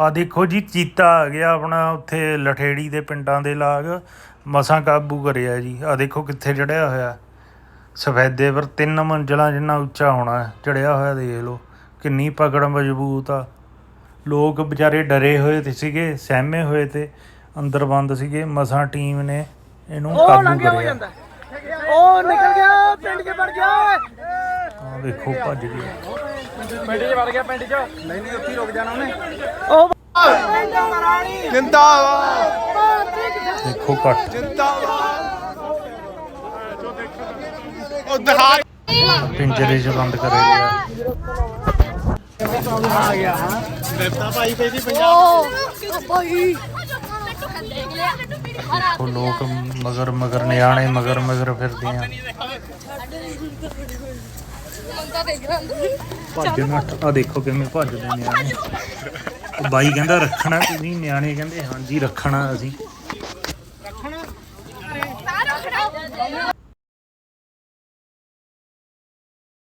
ਆ ਦੇਖੋ ਜੀ ਚੀਤਾ ਆ ਗਿਆ ਆਪਣਾ ਉੱਥੇ ਲਠੇੜੀ ਦੇ ਪਿੰਡਾਂ ਦੇ ਲਾਗ। ਮਸਾਂ ਕਾਬੂ ਕਰਿਆ ਜੀ। ਆ ਦੇਖੋ ਕਿੱਥੇ ਚੜਿਆ ਹੋਇਆ। ਸਫੈਦੇ ਪਰ ਤਿੰਨ ਮੰਜ਼ਲਾਂ ਜਿੰਨਾ ਉੱਚਾ ਹੋਣਾ ਚੜਿਆ ਹੋਇਆ ਦੇਖ ਲਓ। ਕਿੰਨੀ ਪਕੜ ਮਜ਼ਬੂਤ ਆ। ਲੋਕ ਵਿਚਾਰੇ ਡਰੇ ਹੋਏ ਤੇ ਸੀਗੇ ਸਹਿਮੇ ਹੋਏ ਤੇ ਅੰਦਰ ਬੰਦ ਸੀਗੇ। ਮਸਾਂ ਟੀਮ ਨੇ ਇਹਨੂੰ ਕਾਬੂ ਕਰਿਆ। ਉਹ ਨਿਕਲ ਗਿਆ ਪਿੰਡ 'ਚ ਵੜ ਗਿਆ। ਆ ਦੇਖੋ ਭੱਜ ਗਿਆ। ਪਿੰਡ 'ਚ ਵੜ ਗਿਆ ਪਿੰਡ 'ਚ। ਨਹੀਂ ਨਹੀਂ ਉੱਥੇ ਰੁਕ ਜਾਣਾ ਉਹਨੇ। ਉਹ ਜਿੰਦਾਬਾਦ। ਦੇਖੋ ਕੱਟ ਜਿੰਦਾਬਾਦ। ਉਹ ਦਿਖਾ। ਪਿੰਜਰੇ 'ਚ ਬੰਦ ਕਰਿਆ ਗਿਆ। ਉਹ ਲੋਕ ਮਗਰ ਮਗਰ ਨਿਆਣੇ ਮਗਰ ਮਗਰ ਫਿਰਦੇ ਆ। ਭੱਜ ਨੱਠ। ਆ ਦੇਖੋ ਕਿਵੇਂ ਭੱਜਦੇ ਨਿਆਣੇ। ਉਹ ਬਾਈ ਕਹਿੰਦਾ ਰੱਖਣਾ ਤੁਸੀਂ ਨਿਆਣੇ ਕਹਿੰਦੇ, ਹਾਂਜੀ, ਰੱਖਣਾ ਅਸੀਂ।